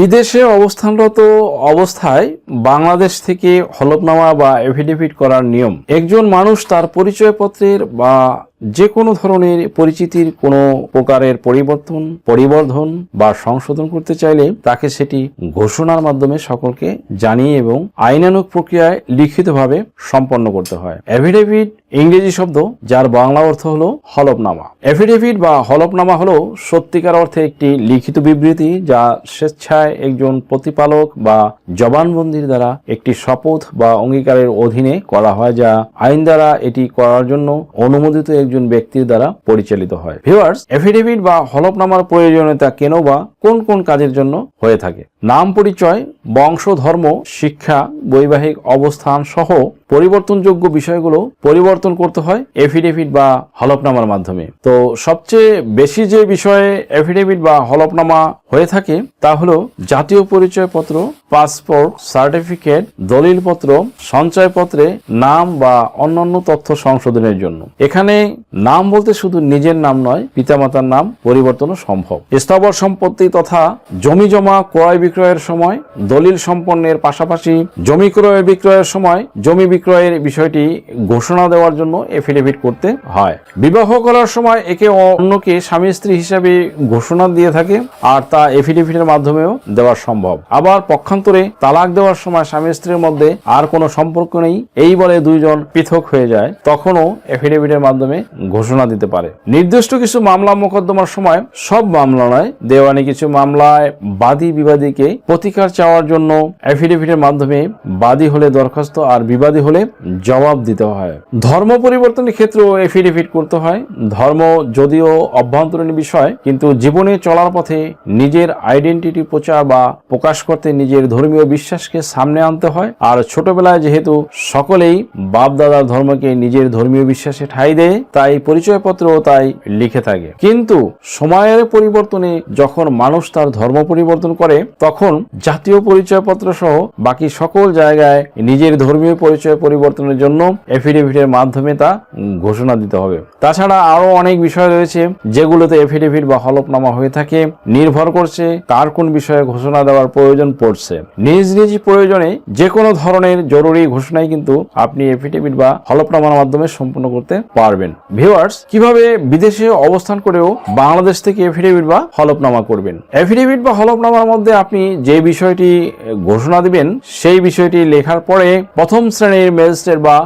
বিদেশে অবস্থানরত অবস্থায় বাংলাদেশ থেকে হলফনামা বা এফিডেভিট করার নিয়ম। একজন মানুষ তার পরিচয়পত্রের বা যে কোনো ধরনের পরিচিতির কোনো প্রকারের পরিবর্তন, পরিবর্ধন বা সংশোধন করতে চাইলে তাকে সেটি ঘোষণার মাধ্যমে সকলকে জানিয়ে এবং আইনানুক প্রক্রিয়ায় লিখিতভাবে সম্পন্ন করতে হয়। এফিডেভিট ইংরেজি শব্দ, যার বাংলা অর্থ হলো হলফনামা। এফিডেভিট বা হলফনামা হলো সত্যিকার অর্থে একটি লিখিত বিবৃতি যা স্বেচ্ছায় একজন প্রতিপালক বা জবানবন্দির দ্বারা একটি শপথ বা অঙ্গীকারের অধীনে করা হয়, যা আইন দ্বারা এটি করার জন্য অনুমোদিত একজন ব্যক্তির দ্বারা পরিচালিত হয়। ভিউয়ার্স এফিডেভিট বা হলফনামার প্রয়োজনীয়তা কেন বা কোন কোন কাজের জন্য হয়ে থাকে? নাম পরিচয়, বংশ, ধর্ম, শিক্ষা, বৈবাহিক অবস্থান সহ পরিবর্তনযোগ্য বিষয়গুলো পরিবর্তন করতে হয় এফিডেভিট বা হলফনামার মাধ্যমে। তো সবচেয়ে বেশি যে বিষয়ে এফিডেভিট বা হলফনামা হয়ে থাকে তা হলো জাতীয় পরিচয়পত্র পাসপোর্ট সার্টিফিকেট দলিলপত্র, সঞ্চয়পত্রে নাম বা অন্যান্য তথ্য সংশোধনের জন্য। এখানে নাম বলতে শুধু নিজের নাম নয়, পিতামাতার নাম পরিবর্তনও সম্ভব। স্থাবর সম্পত্তি তথা জমি জমা, ক্রয় বিক্রয়ের সময়, দলিল সম্পন্নের পাশাপাশি জমি ক্রয় বিক্রয়ের সময়, জমি বিক্রয়ের বিষয়টি ঘোষণা দেওয়ার জন্য এফিডেভিট করতে হয়। বিবাহ করার সময় একে অন্যকে স্বামী স্ত্রী হিসাবে ঘোষণা দিয়ে থাকে আর তা এফিডেভিটের মাধ্যমেও দেওয়া সম্ভব। আবার পক্ষান্তরে তালাক দেওয়ার সময় স্বামী স্ত্রীর মধ্যে আর কোনো সম্পর্ক নেই। এই বলে দুইজন পৃথক হয়ে যায়, তখনও এফিডেভিটের মাধ্যমে ঘোষণা দিতে পারে। নির্দিষ্ট কিছু মামলা মোকদ্দমার সময় সব মামলা নয়, দেওয়ানি কিছু মামলায় বাদী বিবাদীকে প্রতিকার চাওয়ার জন্য এফিডেভিটের মাধ্যমে বাদী হলে দরখাস্ত আর বিবাদী হলে জবাব দিতে হয়। ধর্ম পরিবর্তনের ক্ষেত্রেও এফিডেভিট করতে হয়। ধর্ম যদিও অভ্যন্তরীণ বিষয়, কিন্তু জীবনে চলার পথে নিজের আইডেন্টিটি প্রচার বা প্রকাশ করতে নিজের ধর্মীয় বিশ্বাসকে সামনে আনতে হয়। আর ছোটবেলায় যেহেতু সকলেই বাপ দাদার ধর্মকে নিজের ধর্মীয় বিশ্বাসে ঠাঁই দেয় তাই পরিচয়পত্র তাই লিখে থাকে। কিন্তু সময়ের পরিবর্তনে যখন মানুষ তার ধর্ম পরিবর্তন করে, তখন জাতীয় পরিচয়পত্র সহ বাকি সকল জায়গায় নিজের ধর্মীয় পরিচয় পরিবর্তনের জন্য এফিডেভিটের মাধ্যমে তা ঘোষণা দিতে হবে। তাছাড়া আরও অনেক বিষয় রয়েছে যেগুলোতে এফিডেভিট বা হলফনামা হয়ে থাকে, নির্ভর করছে কার কোন বিষয়ে ঘোষণা দেওয়ার প্রয়োজন পড়ছে। নিজ নিজ প্রয়োজনে যে কোনো ধরনের জরুরি ঘোষণাই কিন্তু আপনি এফিডেভিট বা হলফনামার মাধ্যমে সম্পন্ন করতে পারবেন। ভিউয়ার্স কীভাবে বিদেশে অবস্থান করেও বাংলাদেশ থেকে এফিডেভিট বা হলফনামা করবেন? এফিডেভিট বা হলফনামার মধ্যে আপনি যে বিষয়টি ঘোষণা দিবেন, সেই বিষয়টি লেখার পরে প্রথম শ্রেণির ম্যাজিস্ট্রেট বা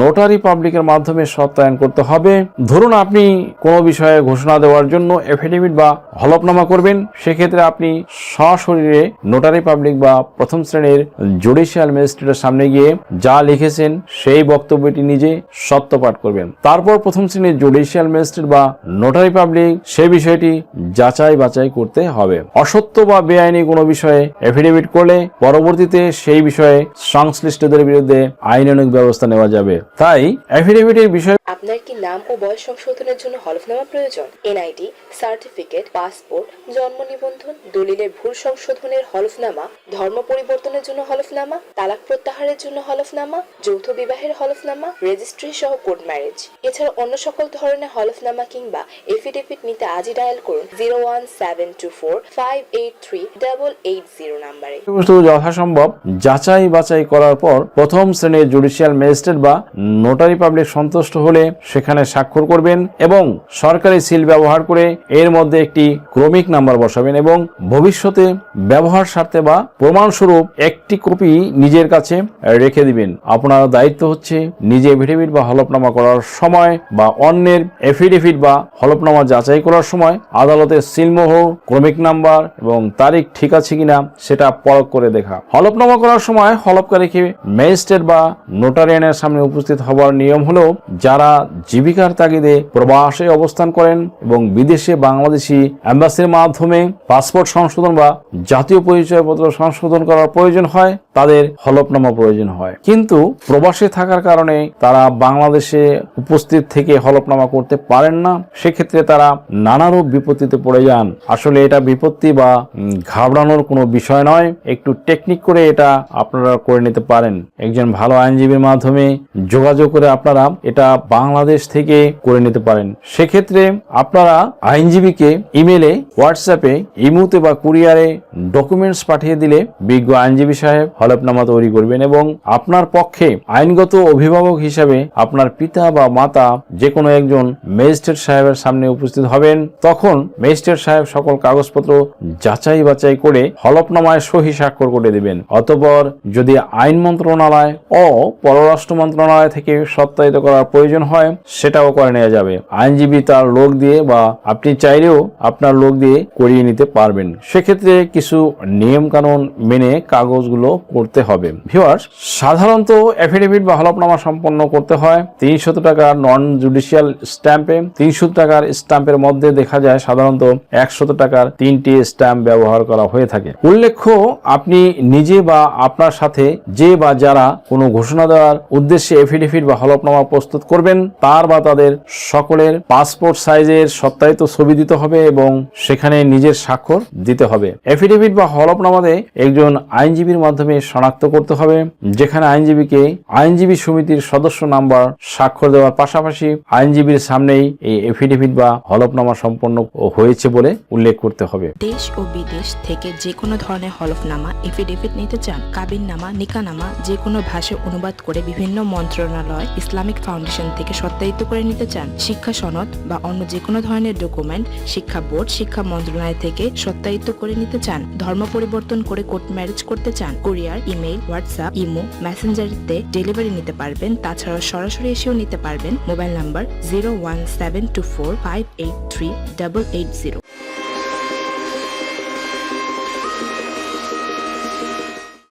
নোটারি পাবলিকের মাধ্যমে সত্যায়ন করতে হবে। ধরুন আপনি কোনো বিষয়ে ঘোষণা দেওয়ার জন্য এফিডেভিট বা হলফনামা করবেন, সেক্ষেত্রে আপনি সশরীরে নোটারি পাবলিক বা প্রথম শ্রেণির জুডিশিয়াল ম্যাজিস্ট্রেটের সামনে গিয়ে যা লিখেছেন, সেই বক্তব্যটি নিজে সত্যপাঠ করবেন। তারপর প্রথম শ্রেণির জুডিশিয়াল ম্যাজিস্ট্রেট বা নোটারি পাবলিক সে বিষয়টি যাচাই বাছাই করতে হবে। অসত্য বা বেআইনি কোনো বিষয়ে এফিডেভিট করলে পরবর্তীতে সেই বিষয়ে সংশ্লিষ্টদের বিরুদ্ধে আইনানুগ ব্যবস্থা নেওয়া যাবে। তাই এফিডেভিটের বিষয় আপনার কি নাম ও বয়স সংশোধনের জন্য হলফনামা প্রয়োজন? এনআইডি, সার্টিফিকেট, পাসপোর্ট, জন্ম নিবন্ধন, দলিলের ভুল সংশোধনের হলফনামা, ধর্ম পরিবর্তনের জন্য হলফনামা, তালাক প্রত্যাহারের জন্য হলফনামা, যৌথ বিবাহের হলফনামা, রেজিস্ট্রি সহ কোর্ট ম্যারেজ। এছাড়া অন্য সকল ধরনের হলফনামা কিংবা এফিডেভিট নিতে আজই ডায়াল করুন zero one seven two four five eight three double eight zero নাম্বারে। যথাসম্ভব যাচাই বাছাই করার পর প্রথম শ্রেণির জুডিশিয়াল ম্যাজিস্ট্রেট বা নোটারি পাবলিক সন্তুষ্ট হলে সেখানে স্বাক্ষর করবেন এবং সরকারি সিল ব্যবহার করে এর মধ্যে একটি ক্রমিক নাম্বার বসাবেন এবং ভবিষ্যতে ব্যবহার স্বার্থে বা প্রমাণস্বরূপ একটি কপি নিজের কাছে রেখে দিবেন। আপনার দায়িত্ব হচ্ছে নিজে এফিডেভিট বা হলফনামা করার সময় বা অন্যের এফিডেভিট বা হলফনামা যাচাই করার সময় আদালতের সিলমোহর, ক্রমিক নাম্বার এবং তারিখ ঠিক আছে কিনা সেটা পরখ করে দেখা। হলফনামা করার সময় হলফকারীকে ম্যাজিস্ট্রেট বা নোটারিয়ানের সামনে উপস্থিত হওয়ার নিয়ম হলো, যারা জীবিকার তাগিদে প্রবাসে অবস্থান করেন এবং বিদেশে বাংলাদেশি অ্যাম্বাসির মাধ্যমে পাসপোর্ট সংশোধন বা জাতীয় পরিচয়পত্র সংশোধন করার প্রয়োজন হয় তাদের হলফনামা প্রয়োজন হয়। কিন্তু প্রবাসে থাকার কারণে তারা বাংলাদেশে উপস্থিত থেকে হলফনামা করতে পারেন না। সেক্ষেত্রে তারা নানারূপ বিপত্তিতে পড়ে যান। আসলে এটা বিপত্তি বা ঘাবড়ানোর কোনো বিষয় নয়। একটু টেকনিক করে এটা আপনারা করে নিতে পারেন। একজন ভালো আইনজীবীর মাধ্যমে যোগাযোগ করে আপনারা এটা বাংলাদেশ থেকে করে নিতে পারেন। সেক্ষেত্রে আপনারা আইনজীবীকে ইমেলে, হোয়াটসঅ্যাপে, ইমুতে বা কুরিয়ারে ডকুমেন্টস পাঠিয়ে দিলে বিজ্ঞ আইনজীবী সাহেব হলফনামা তৈরি করবেন এবং আপনার পক্ষে আইনগত অভিভাবক হিসাবে আপনার পিতা বা মাতা যে কোনো একজন ম্যাজিস্ট্রেট সাহেবের সামনে উপস্থিত হবেন, তখন ম্যাজিস্ট্রেট সাহেব সকল কাগজপত্র যাচাই বাছাই করে হলফনামায় সহি স্বাক্ষর করে দিবেন। অতপর যদি আইন মন্ত্রণালয় ও পররাষ্ট্র মন্ত্রণালয় থেকে সত্যায়িত করার প্রয়োজন হয়, সেটাও করে নেওয়া যাবে। আইনজীবী তার লোক দিয়ে বা আপনি চাইলেও আপনার লোক দিয়ে করিয়ে নিতে পারবেন। সেক্ষেত্রে কিছু নিয়মকানুন মেনে কাগজগুলো করতে হবে। ভিউয়ার্স সাধারণত এফিডেভিট বা হলফনামা সম্পন্ন করতে হয়। তিনশত টাকার নন জুডিশিয়াল স্ট্যাম্পে তিনশো টাকার স্ট্যাম্পের মধ্যে দেখা যায় সাধারণত একশত টাকার তিনটি স্ট্যাম্প ব্যবহার করা হয়ে থাকে। উল্লেখ্য, আপনি নিজে বা আপনার সাথে যে বা যারা কোনো ঘোষণা দেওয়ার উদ্দেশ্যে এফিডেভিট বা হলফনামা প্রস্তুত করবেন, তার বা তাদের সকলের পাসপোর্ট সাইজের সত্যায়িত ছবি দিতে হবে এবং সেখানে নিজের স্বাক্ষর দিতে হবে। এফিডেভিট বা হলফনামাতে একজন আইনজীবীর মাধ্যমে শনাক্ত করতে হবে, যেখানে আইনজীবীকে আইনজীবী সমিতির সদস্য নাম্বার স্বাক্ষর দেওয়ার পাশাপাশি আইনজীবীর সামনেই এই এফিডেভিট বা হলফনামা সম্পন্ন হয়েছে বলে উল্লেখ করতে হবে। দেশ ও বিদেশ থেকে যে কোনো ধরনের হলফনামা এফিডেভিট নিতে চান, কাবিননামা, নিকানামা, যে কোনো ভাষায় অনুবাদ করে বিভিন্ন মন্ত্রণালয়, ইসলামিক ফাউন্ডেশন থেকে সত্যায়িত করে নিতে চান, শিক্ষা সনদ বা অন্য যে কোনো ধরনের ডকুমেন্ট, শিক্ষা বোর্ড, শিক্ষা মন্ত্রণালয় থেকে সত্যায়িত করে নিতে চান, ধর্ম পরিবর্তন করে কোর্ট ম্যারেজ করতে চান কুরিয়ার ইমেইল, হোয়াটসঅ্যাপ, ইমো, মেসেঞ্জারিতে ডেলিভারি নিতে পারবেন। তাছাড়াও সরাসরি এসেও নিতে পারবেন। Mobile number zero one seven two four five eight three double eight zero.